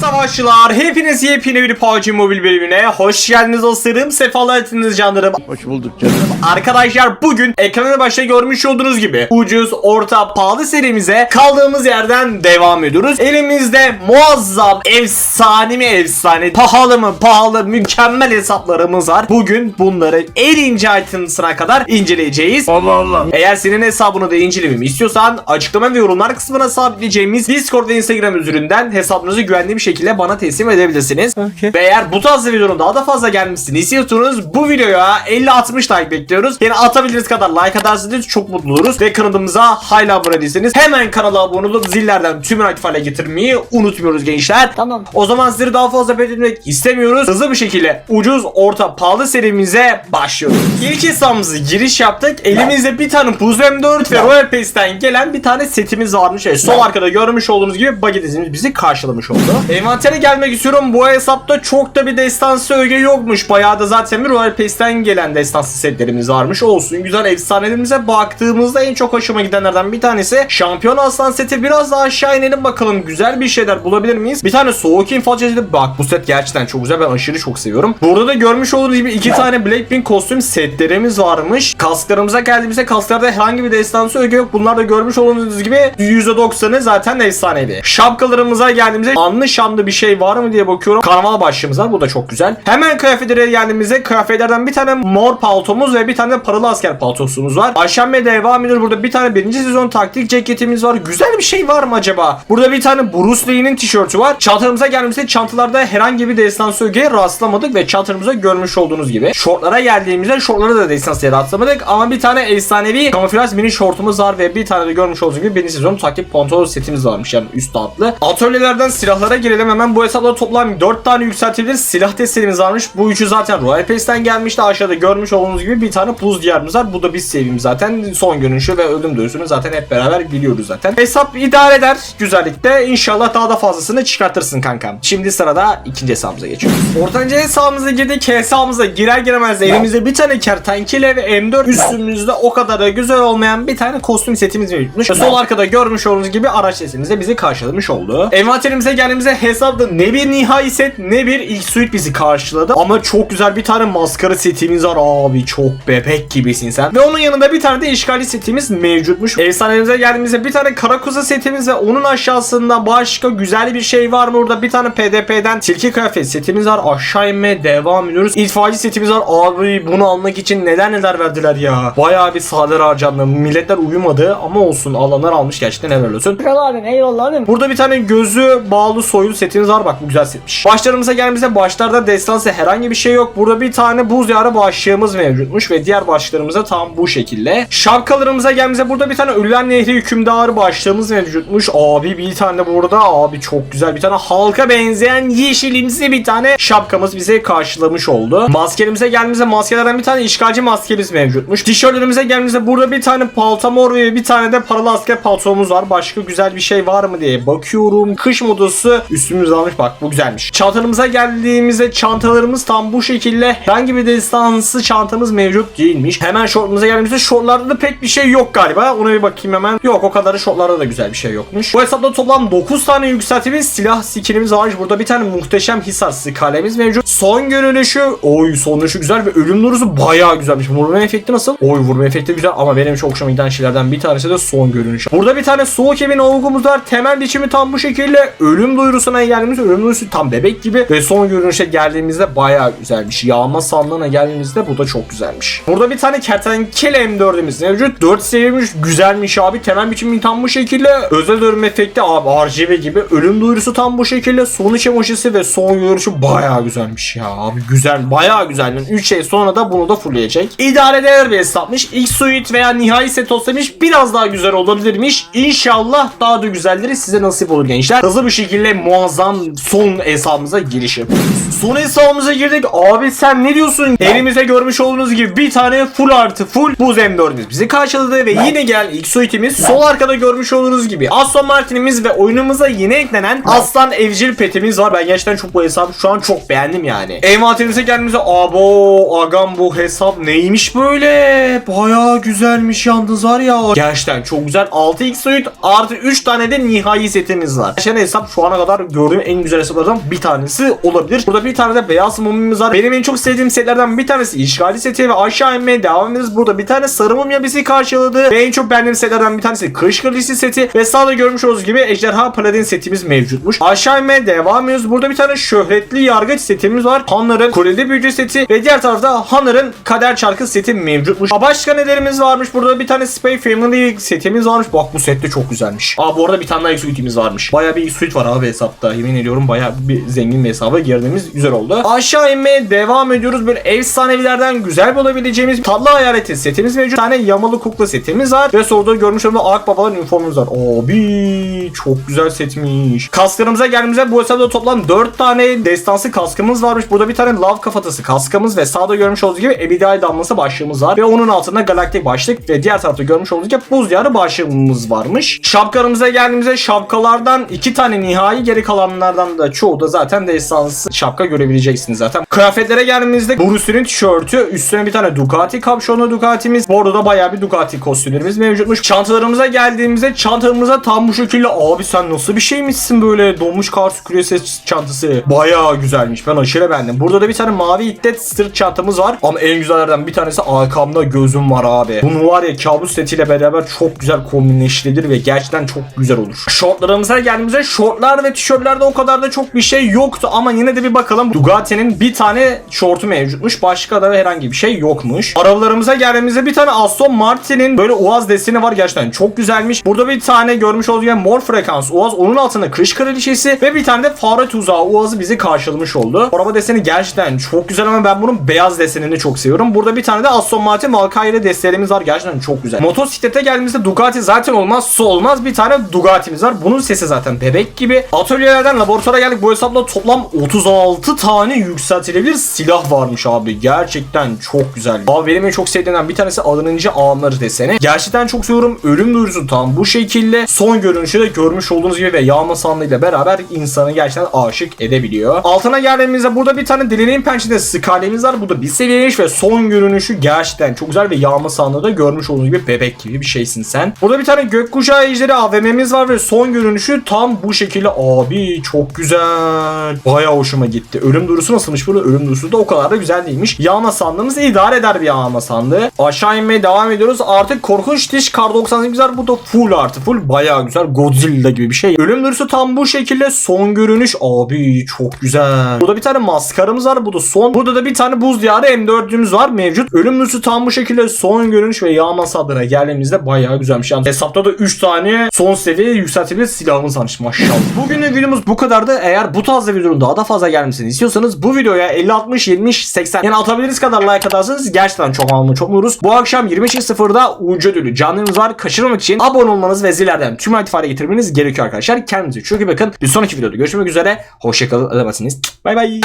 savaşçılar, hepiniz yepyeni bir PUBG Mobile bölümüne hoş geldiniz dostlarım, sefalar ettiniz canlarım. Hoş bulduk canım. Arkadaşlar bugün ekranın başta görmüş olduğunuz gibi ucuz, orta, pahalı serimize kaldığımız yerden devam ediyoruz. Elimizde muazzam, efsane mi efsane, pahalı mı pahalı, mükemmel hesaplarımız var. Bugün bunları en ince ayrıntısına kadar inceleyeceğiz. Allah Allah. Eğer senin hesabını da incelememi istiyorsan açıklama ve yorumlar kısmına sabitleyeceğimiz Discord ve Instagram üzerinden hesabınızı güvenli bir şekilde bana teslim edebilirsiniz. Okay. Ve eğer bu tarz videonun daha da fazla gelmesini istiyorsanız bu videoya 50-60 like bekliyoruz. Yani atabildiğiniz kadar like atarsanız çok mutlu oluruz. Ve kanalımıza hala abone değilseniz hemen kanala abone olup zillerden tüm aktif hale getirmeyi unutmuyoruz gençler. Tamam. O zaman sizleri daha fazla bekletmek istemiyoruz. Hızlı bir şekilde ucuz, orta, pahalı serimize başlıyoruz. İlk hesabımızı giriş yaptık. Elimizde bir tane Buz M4 ve Royal Pass'ten gelen bir tane setimiz varmış. Evet, sol arkada görmüş olduğunuz gibi buggy dizimiz bizi karşılamış oldu. Envantere gelmek istiyorum. Bu hesapta çok da bir destansı öge yokmuş. Bayağı da zaten bir Royal Pass'ten gelen destansı setlerimiz varmış. Olsun. Güzel efsanelerimize baktığımızda en çok hoşuma gidenlerden bir tanesi Şampiyon Aslan seti. Biraz daha aşağı inelim bakalım. Güzel bir şeyler bulabilir miyiz? Bir tane Soğuk infaz cesedi. Bak bu set gerçekten çok güzel. Ben aşırı çok seviyorum. Burada da görmüş olduğunuz gibi iki tane Blackpink kostüm setlerimiz varmış. Kasklarımıza geldiğimizde kasklarda herhangi bir destansı öge yok. Bunlar da görmüş olduğunuz gibi %90'ı zaten efsaneydi. Şapkalarımıza geldiğimizde anlı şanlı bir şey var mı diye bakıyorum. Karnaval başlığımız var. Bu da çok güzel. Hemen kıyafetlere geldiğimizde kıyafetlerden bir tane mor paltomuz ve bir tane paralı asker paltosumuz var. Aşammaya devam ediyor. Burada bir tane birinci sezon taktik ceketimiz var. Güzel bir şey var mı acaba? Burada bir tane Bruce Lee'nin tişörtü var. Çantalarımıza geldiğimizde çantalarda herhangi bir destansı ögeye rastlamadık ve çantalarımıza görmüş olduğunuz gibi. Şortlara geldiğimizde şortlara da destansı rastlamadık ama bir tane efsanevi kamuflaj mini şortumuz var ve bir tane de görmüş olduğunuz gibi birinci sezon taktik pantolon setimiz varmış yani üst altlı. Atölyelerden silahlara gelelim hemen bu hesapta toplam 4 tane yükseltilir silah testlerimiz varmış. Bu üçü zaten Royal Pass'ten gelmişti. Aşağıda görmüş olduğunuz gibi bir tane buz diyarımız var. Bu da biz sevdiğimiz zaten son görünüşü ve ölüm duyusunu zaten hep beraber biliyoruz zaten. Hesap idare eder güzellikte. İnşallah daha da fazlasını çıkartırsın kankam. Şimdi sırada ikinci hesabımıza geçiyoruz. Ortanca hesabımıza girdik. Hesabımıza girer giremez de elimizde bir tane kertenkele ve M4 üstümüzde o kadar da güzel olmayan bir tane kostüm setimiz mevcutmuş. Sol arkada görmüş olduğunuz gibi araç sesimizde bizi karşılamış oldu. Envanterimize geldiğimizde hesapta ne bir nihai set ne bir ilk suite bizi karşıladı. Ama çok güzel bir tane maskara setimiz var abi. Çok bebek gibisin sen. Ve onun yanında bir tane de işgali setimiz mevcutmuş. Efsanelerimize geldiğimizde bir tane karakuza setimiz ve onun aşağısında başka güzel bir şey var mı? Burada bir tane PDP'den tilki kıyafet setimiz var. Aşağı inmeye devam ediyoruz. İtfaiyeci setimiz var. Abi bunu almak için neler neler verdiler ya. Bayağı bir sadeler harcandı. Milletler uyumadı ama olsun. Alanlar almış gerçekten helal olsun. Kral abim eyvallah abim. Burada bir tane gözü bağlı soyulu setimiz var. Bak bu güzel setmiş. Başlarımıza geldiğimizde başlarda destansı herhangi bir şey yok. Burada bir tane buz yarı başlığımız mevcutmuş ve diğer başlıklarımıza tam bu şekilde. Şapkalarımıza geldiğimizde burada bir tane Ölüler Nehri hükümdarı başlığımız mevcutmuş. Abi bir tane burada abi çok güzel bir tane halka benzeyen yeşilimsi bir tane şapkamız bize karşılamış oldu. Maskelerimize geldiğimizde maskelerden bir tane işgalci maskemiz mevcutmuş. Tişörtlerimize geldiğimizde burada bir tane paltamor ve bir tane de paralı asker paltomuz var. Başka güzel bir şey var mı diye bakıyorum. Kış modası üstümüz almış bak bu güzelmiş. Çantalarımıza geldiğimizde çantalarımız tam bu şekilde herhangi bir destansı çantamız mevcut değilmiş. Hemen şortumuza geldiğimizde şortlarda da pek bir şey yok galiba. Ona bir bakayım hemen. Yok o kadarı şortlarda da güzel bir şey yokmuş. Bu hesapta toplam 9 tane yükseltimiz silah skinimiz varmış. Burada bir tane muhteşem hisar skalemiz mevcut. Son görünüşü oy son görünüşü güzel ve ölüm nurusu bayağı güzelmiş. Vurma efekti nasıl? Oy vurma efekti güzel ama benim çok hoşuma giden şeylerden bir tanesi de son görünüşü. Burada bir tane soğuk evin olgumuz var. Temel biçimi tam bu şekilde. Ölüm duyurusuna geldiğimiz duyurusu tam bebek gibi ve son görünüşe geldiğimizde bayağı güzelmiş. Yağma sandığına geldiğimizde bu da çok güzelmiş. Burada bir tane kertenkele M4'ümüz mevcut. 4 seviyemiş güzelmiş abi. Temel biçimi tam bu şekilde. Özel ölüm efekti abi RGB gibi. Ölüm duyurusu tam bu şekilde. Son iç emojisi ve son görünüşü bayağı güzelmiş ya abi. Güzel bayağı güzel. 3 şey sonra da bunu da fullleyecek. İdare eder bir hesapmış. İlk suite veya nihai set olsaymış biraz daha güzel olabilirmiş. İnşallah daha da güzelleri size nasip olur gençler. Hızlı bir şekilde muazzam son hesabımıza giriş yapıyoruz. Son hesabımıza girdik. Abi sen ne diyorsun? Elimizde görmüş olduğunuz gibi bir tane full artı full buz M4'ümüz bizi karşıladı ve yine gelen ilk suitimiz sol arkada görmüş olduğunuz gibi Aston Martin'imiz ve oyunumuza yeni eklenen Aslan Evcil petimiz var. Ben gerçekten çok bu hesabı şu an çok beğendim yani. Envanterimize geldiğimizde abo agam bu hesap neymiş böyle? Bayağı güzelmiş yalnız var ya. Gerçekten çok güzel. 6x suit artı 3 tane de nihai setimiz var. Gerçekten hesap şu ana kadar gördüğüm en güzel hesaplardan bir tanesi olabilir. Burada bir tane de beyaz mumimiz var. Benim en çok sevdiğim setlerden bir tanesi işgali seti ve aşağı inmeye devam ederiz. Burada bir tane sarı mumya bizi karşıladı. Ve en çok beğendiğim setlerden bir tanesi kış kılıcı seti ve sağda görmüş olduğunuz gibi ejderha paladin setimiz mevcutmuş. Aşağı inmeye devam ediyoruz. Burada bir tane şöhretli yargıç setimiz var. Hanlar'ın Kuleli Büyücü seti ve diğer tarafta Hanlar'ın Kader Çarkı seti mevcutmuş. Başka nelerimiz varmış? Burada bir tane Spy Family setimiz varmış. Bak bu set de çok güzelmiş. Aa bu arada bir tane daha suitimiz varmış. Bayağı bir suit var abi hesapta. Yemin ediyorum bayağı bir zengin bir hesaba girdiğimiz güzel oldu. Aşağı inmeye devam ediyoruz. Böyle efsanevilerden güzel bulabileceğimiz tatlı hayaleti setimiz mevcut. Bir tane yamalı kukla setimiz var. Ve soruda görmüş olduğumuz Akbabaların üniformumuz var. Abi çok güzel setmiş. Kasklarımıza geldiğimizde bu hesapta toplam 4 tane destansı kaskımız varmış. Burada bir tane lav kafatası kaskımız ve sağda görmüş olduğunuz gibi Ebidai damlası başlığımız var. Ve onun altında galaktik başlık ve diğer tarafta görmüş olduğunuz gibi buz diyarı başlığımız varmış. Şapkalarımıza geldiğimizde şapkalardan 2 tane nihai geri kalanlardan da çoğu da zaten destansı şapka görebileceksiniz zaten. Kıyafetlere geldiğimizde Bruce'ün tişörtü üstüne bir tane Ducati kapşonlu Ducati'miz. Bordo da bayağı bir Ducati kostümlerimiz mevcutmuş. Çantalarımıza geldiğimizde çantamıza tam bu şekilde abi sen nasıl bir şeymişsin böyle donmuş kars küresi çantası. Bayağı güzelmiş. Ben aşırı beğendim. Burada da bir tane mavi iddet sırt çantamız var. Ama en güzellerden bir tanesi arkamda gözüm var abi. Bunu var ya kabus setiyle beraber çok güzel kombinleştirilir ve gerçekten çok güzel olur. Şortlarımıza geldiğimizde şortlar ve tişörtlerde o kadar da çok bir şey yoktu ama yine de bir bakalım. Ducati'nin bir tane şortu mevcutmuş. Başka da herhangi bir şey yokmuş. Arabalarımıza geldiğimizde bir tane Aston Martin'in böyle Uaz deseni var. Gerçekten çok güzelmiş. Burada bir tane görmüş olduğunuz gibi mor frekans Uaz. Onun altında kış kraliçesi ve bir tane de fare tuzağı Uaz'ı bizi karşılamış oldu. Araba deseni gerçekten çok güzel ama ben bunun beyaz desenini çok seviyorum. Burada bir tane de Aston Martin Valkyrie desenimiz var. Gerçekten çok güzel. Motosiklete geldiğimizde Ducati zaten olmazsa olmaz bir tane Ducati'miz var. Bunun sesi zaten bebek gibi. Atölyelerden laboratuvara geldik. Bu hesapla toplam 36 tane yükseltilebilir silah varmış abi. Gerçekten çok güzel. Abi benim en çok sevdiğimden bir tanesi alınınca ağımları deseni. Gerçekten çok seviyorum. Ölüm duyurusu tam bu şekilde. Son görünüşü de görmüş olduğunuz gibi ve yağma sandığıyla beraber insanı gerçekten aşık edebiliyor. Altına geldiğimizde burada bir tane delineğin pençede skalemiz var. Bu da bir seviyeymiş ve son görünüşü gerçekten çok güzel ve yağma sandığı da görmüş olduğunuz gibi bebek gibi bir şeysin sen. Burada bir tane gökkuşağı ejderi AVM'miz var ve son görünüşü tam bu şekilde abi çok güzel. Bayağı hoşuma gitti. Ölüm duyurusu nasılmış burada? Ölüm duyurusu da o kadar da güzel değilmiş. Yağma sandığımız idare eder bir yağma sandığı. Aşağı inmeye devam ediyoruz. Artık korkunç diş kar 98 var. Bu da full artı full. Bayağı güzel. Godzilla gibi bir şey. Ölüm duyurusu tam bu şekilde. Son görünüş. Abi çok güzel. Burada bir tane maskaramız var. Bu da son. Burada da bir tane buz diyarı M4'ümüz var mevcut. Ölüm duyurusu tam bu şekilde. Son görünüş ve yağma sandığına geldiğimizde bayağı güzelmiş. Yani hesapta da 3 tane son seviye yükseltilebilir silahımız varmış maşallah. Bugünün videomuz bu kadardı. Eğer bu tarzda videonun daha da fazla gelmesini istiyorsanız bu videoya 50 60 70 80 yani atabildiğiniz kadar like atarsanız gerçekten çok ama çok oluruz. Bu akşam 22.00'da Ucu Ödülü canlınız var. Kaçırmamak için abone olmanız ve zillerden tüm aktif hale getirmeniz gerekiyor arkadaşlar. Kendinize çok iyi bakın. Bir sonraki videoda görüşmek üzere. Hoşçakalın. Adamsınız. Bay bay.